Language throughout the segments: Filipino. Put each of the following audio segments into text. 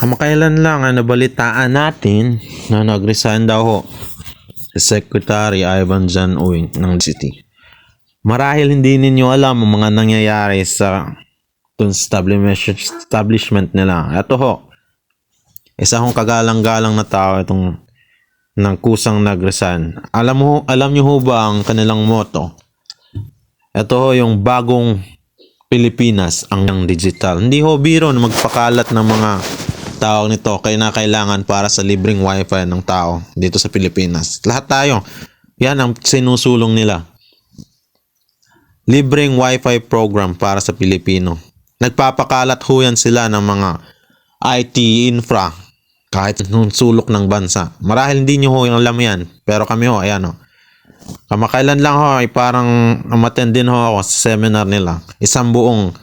Kamakailan lang ang nabalitaan natin na nag-resign daw ho si Secretary Ivan John Uy ng city. Marahil hindi ninyo alam ang mga nangyayari sa establishment nila. Ito ho, isa hong kagalang-galang na tao itong ng kusang nag-resign. Alam mo, alam niyo ho ba ang kanilang motto? Ito ho yung bagong Pilipinas ang digital. Hindi ho biro na magpakalat ng mga tawag nito kaya na kailangan para sa libreng wifi ng tao dito sa Pilipinas. Lahat tayo. Yan ang sinusulong nila. Libreng wifi program para sa Pilipino. Nagpapakalat ho yan sila ng mga IT infra kahit nung sulok ng bansa. Marahil hindi nyo ho yung alam yan. Pero kami ho, ayan ho. Kamakailan lang ho, ay parang umattend din ho ako sa seminar nila. Isang buong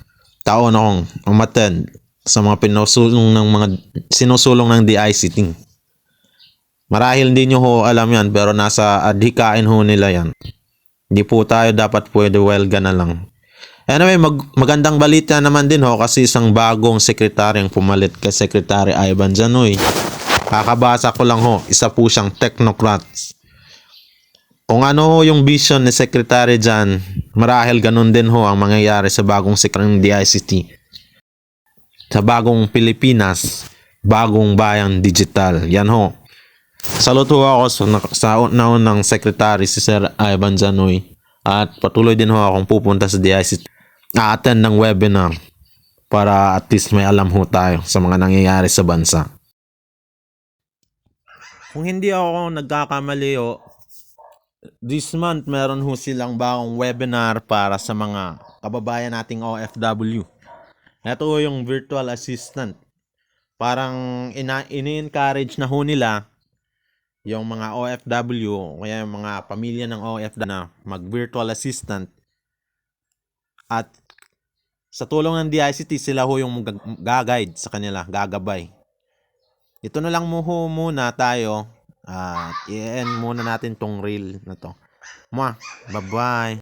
taon akong umattend sa mga pinusulong ng mga sinusulong ng DICT. Marahil hindi nyo ho alam yan, pero nasa adhikain ho nila yan. Hindi po tayo dapat pwede welga na lang. Anyway, mag- magandang balita naman din ho kasi isang bagong sekretaryong pumalit kay Secretary Ivan Janoy. Kakabasa ko lang ho, isa po siyang technocrat. Kung ano ho yung vision ni Secretary Jan, marahil ganun din ho ang mangyayari sa bagong sekretary ng DICT. Sa bagong Pilipinas, bagong bayang digital. Yan ho. Saluto ako sa, sa naunang secretary si Sir Ivan Janoy at patuloy din ho akong pupunta sa DICT a-attend ng webinar para at least may alam ho tayo sa mga nangyayari sa bansa. Kung hindi ako nagkakamali ho, this month meron ho silang bagong webinar para sa mga kababayan nating OFW. Ito yung virtual assistant. Parang ina- ini-encourage na ho nila yung mga OFW, kaya yung mga pamilya ng OFW na mag-virtual assistant at sa tulong ng DICT, sila ho yung gag- gaguide sa kanila, gagabay. Ito na lang mo ho muna tayo at i-end muna natin tong reel na to. Mwah, bye-bye.